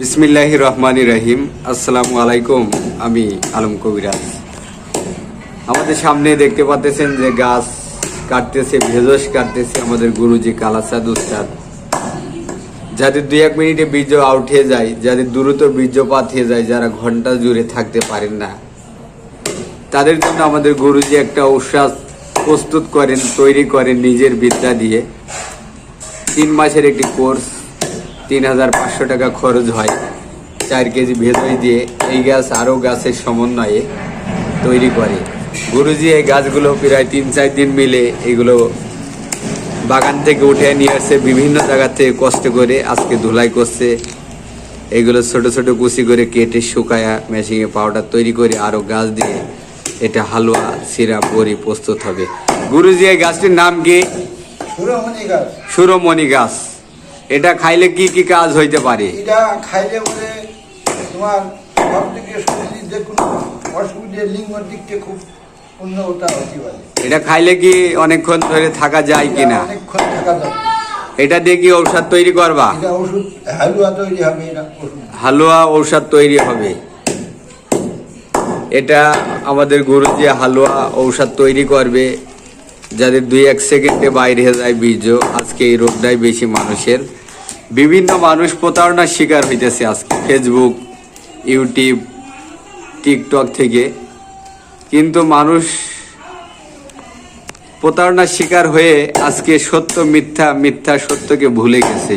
বিসমিল্লাহ রহমান রহিম। আসসালামু আলাইকুম, আমি আলম কবিরাজ। আমাদের সামনে দেখতে পাচ্ছেন যে গাছ কাটতেছে ভেজস কাটতেছে আমাদের গুরুজি কালাসাদ উস্তাদ। যাদের দুই এক মিনিটে বীর্য আউট হয়ে যায়, যাদের দ্রুত বীর্যপাত হয়ে যায়, যারা ঘণ্টা জুড়ে থাকতে পারেন না, তাদের জন্য আমাদের গুরুজি একটা ঔষধ প্রস্তুত করেন, তৈরি করেন নিজের বিদ্যা দিয়ে। তিন মাসের একটি কোর্স তিন হাজার পাঁচশো টাকা খরচ হয়। চার কেজি ভেতই দিয়ে এই গাছ আরও গাছের সমন্বয়ে তৈরি করে। গুরুজি এই গাছগুলো প্রায় তিন চার দিন মিলে এগুলো বাগান থেকে উঠে নিয়ে আসছে বিভিন্ন জায়গা থেকে কষ্ট করে আজকে ধুলাই করছে। এগুলো ছোট ছোট কুচি করে কেটে শুকায়া মেশিনে পাউডার তৈরি করে আরও গাছ দিয়ে এটা হালুয়া সিরাপ বড়ি প্রস্তুত হবে। গুরুজি এই গাছটির নাম কি? সুরমণি গাছ। সুরমণি গাছ। এটা খাইলে কি কি কাজ হইতে পারে? এটা খাইলে বলে তোমার সব দিকে শরীর যে কোনো অসুবিধে লিঙ্গ দিকটা খুব উন্নতা হতে পারে। এটা খাইলে কি অনেকক্ষণ ধরে থাকা যায় কিনা? অনেকক্ষণ থাকা যাবে এটা দিয়ে কি ঔষধ তৈরি করবা? এটা ওষুধ হালুয়া তৈরি হবে এটা হালুয়া ঔষধ তৈরি হবে। এটা আমাদের গুরুজি হালুয়া ঔষধ তৈরি করবে। যাদের দুই এক সেকেন্ডে বাইরে যায় বীর্য, আজকে এই রোগটাই বেশি মানুষের। বিভিন্ন মানুষ প্রতারণার শিকার হইতেছে আজকে ফেসবুক ইউটিউব টিকটক থেকে। কিন্তু মানুষ প্রতারণার শিকার হয়ে আজকে সত্য মিথ্যা মিথ্যা সত্যকে ভুলে গেছে।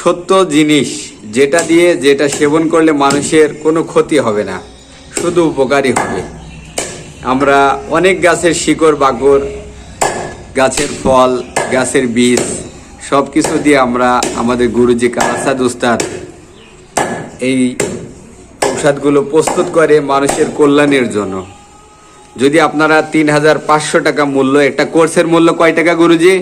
সত্য জিনিস, যেটা দিয়ে যেটা সেবন করলে মানুষের কোনো ক্ষতি হবে না, শুধু উপকারী হবে। আমরা অনেক গাছের শিকড় বাকড় গাছের ফল গাছের বীজ সব কিছু দিয়ে আমরা আমাদের গুরুজি কালাসাদ উস্তাদ এই ঔষধগুলো প্রস্তুত করে মানুষের কল্যাণের জন্য। যদি আপনারা তিন হাজার পাঁচশো টাকা মূল্য একটা কোর্সের মূল্য কয় টাকা গুরুজি?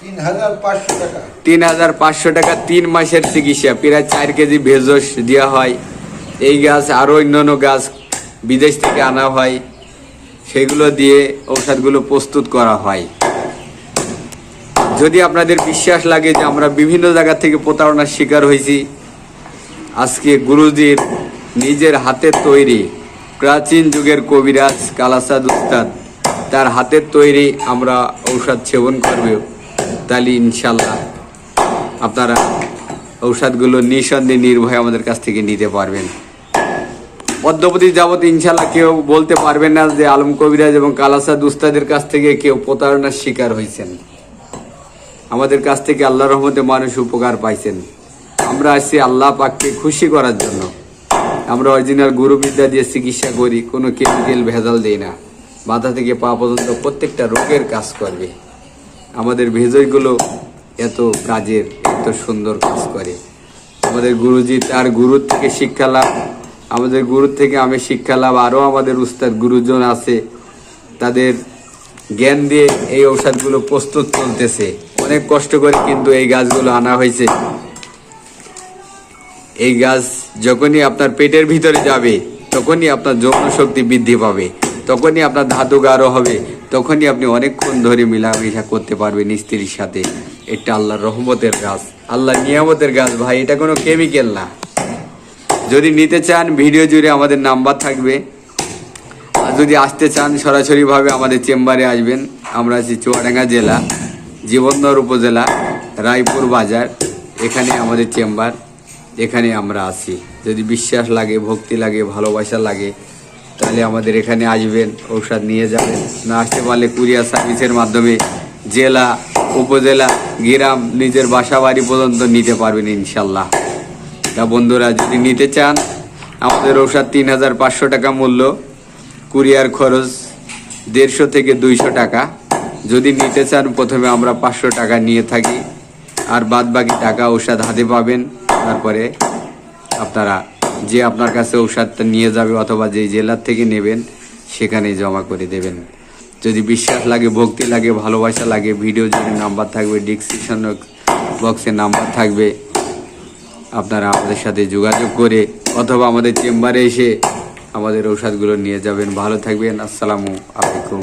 তিন হাজার পাঁচশো টাকা। তিন হাজার পাঁচশো টাকা তিন মাসের চিকিৎসা প্রায় চার কেজি ভেজস দেওয়া হয়। এই গাছ আরও অন্যান্য গাছ বিদেশ থেকে আনা হয়। সেগুলো দিয়ে ঔষধগুলো প্রস্তুত করা হয়। যদি আপনাদের বিশ্বাস লাগে যে আমরা বিভিন্ন জায়গা থেকে প্রতারণার শিকার হয়েছি, আজকে গুরুজির নিজের হাতের তৈরি প্রাচীন যুগের কবিরাজ কালাসাদ উস্তাদ, তার হাতের তৈরি আমরা ঔষধ সেবন করবে তাহলে ইনশাল্লাহ আপনারা ঔষধগুলো নিঃসন্দেহে নির্ভয়ে আমাদের কাছ থেকে নিতে পারবেন। পদ্মপতি যাবত ইনশাল্লাহ কেউ বলতে পারবে না যে আলম কবিরাজ এবং কালাসাদ উস্তাদের কাছ থেকে কেউ প্রতারণার শিকার হয়েছেন। আমাদের কাছ থেকে আল্লাহ রহমতে মানুষ উপকার পাইছেন। আমরা আসছি আল্লাহ পাককে খুশি করার জন্য। আমরা অরিজিনাল গুরুবিদ্যা দিয়ে চিকিৎসা করি, কোনো কেমিক্যাল ভেজাল দেই না। মাথা থেকে পা পর্যন্ত প্রত্যেকটা রোগের কাজ করবে। আমাদের ভেজইগুলো এত কাজের, এত সুন্দর কাজ করে। আমাদের গুরুজি তার গুরুর থেকে শিক্ষা লাভ আমাদের গুরুর থেকে আমি শিক্ষা লাভ আরও আমাদের উস্তাদ গুরুজন আছে, তাদের জ্ঞান দিয়ে এই ঔষধগুলো প্রস্তুত চলতেছে। অনেক কষ্ট করে কিন্তু এই গাছগুলো আনা হয়েছে। এই গাছ যখনই আপনার পেটের ভিতরে যাবে, তখনই আপনার যৌন শক্তি বৃদ্ধি পাবে, তখনই আপনার ধাতু গাঢ় হবে, তখনই আপনি অনেকক্ষণ ধরে মিলামেশা করতে পারবেন স্ত্রীর সাথে। এটা আল্লাহর রহমতের গাছ আল্লাহ নিয়ামতের গাছ ভাই, এটা কোনো কেমিক্যাল না। যদি নিতে চান, ভিডিও জুড়ে আমাদের নাম্বার থাকবে। আর যদি আসতে চান, সরাসরিভাবে আমাদের চেম্বারে আসবেন। আমরা আছি চুয়াডাঙ্গা জেলা, জীবনদর উপজেলা, রায়পুর বাজার। এখানে আমাদের চেম্বার, এখানে আমরা আছি। যদি বিশ্বাস লাগে, ভক্তি লাগে, ভালোবাসা লাগে, তাহলে আমাদের এখানে আসবেন, ঔষধ নিয়ে যাবেন। না আসতে পারলে কুরিয়ার সার্ভিসের মাধ্যমে জেলা, উপজেলা, গ্রাম, নিজের বাসা বাড়ি পর্যন্ত নিতে পারবেন ইনশাল্লাহ। তা বন্ধুরা, যদি নিতে চান, আমাদের ঔষধ তিন হাজার পাঁচশো টাকা মূল্য, কুরিয়ার খরচ দেড়শো থেকে দুইশো টাকা। যদি নিতে চান, প্রথমে আমরা পাঁচশো টাকা নিয়ে থাকি, আর বাদ বাকি টাকা ঔষধ হাতে পাবেন। তারপরে আপনারা যে আপনার কাছে ঔষধটা নিয়ে যাবে অথবা যে জেলার থেকে নেবেন, সেখানে জমা করে দেবেন। যদি বিশ্বাস লাগে, ভক্তি লাগে, ভালোবাসা লাগে, ভিডিও যদি নাম্বার থাকবে ডিসক্রিপশন বক্সে নাম্বার থাকবে। আপনারা আমাদের সাথে যোগাযোগ করে অথবা আমাদের চেম্বারে এসে আমাদের ঔষধগুলো নিয়ে যাবেন। ভালো থাকবেন। আসসালামু আলাইকুম।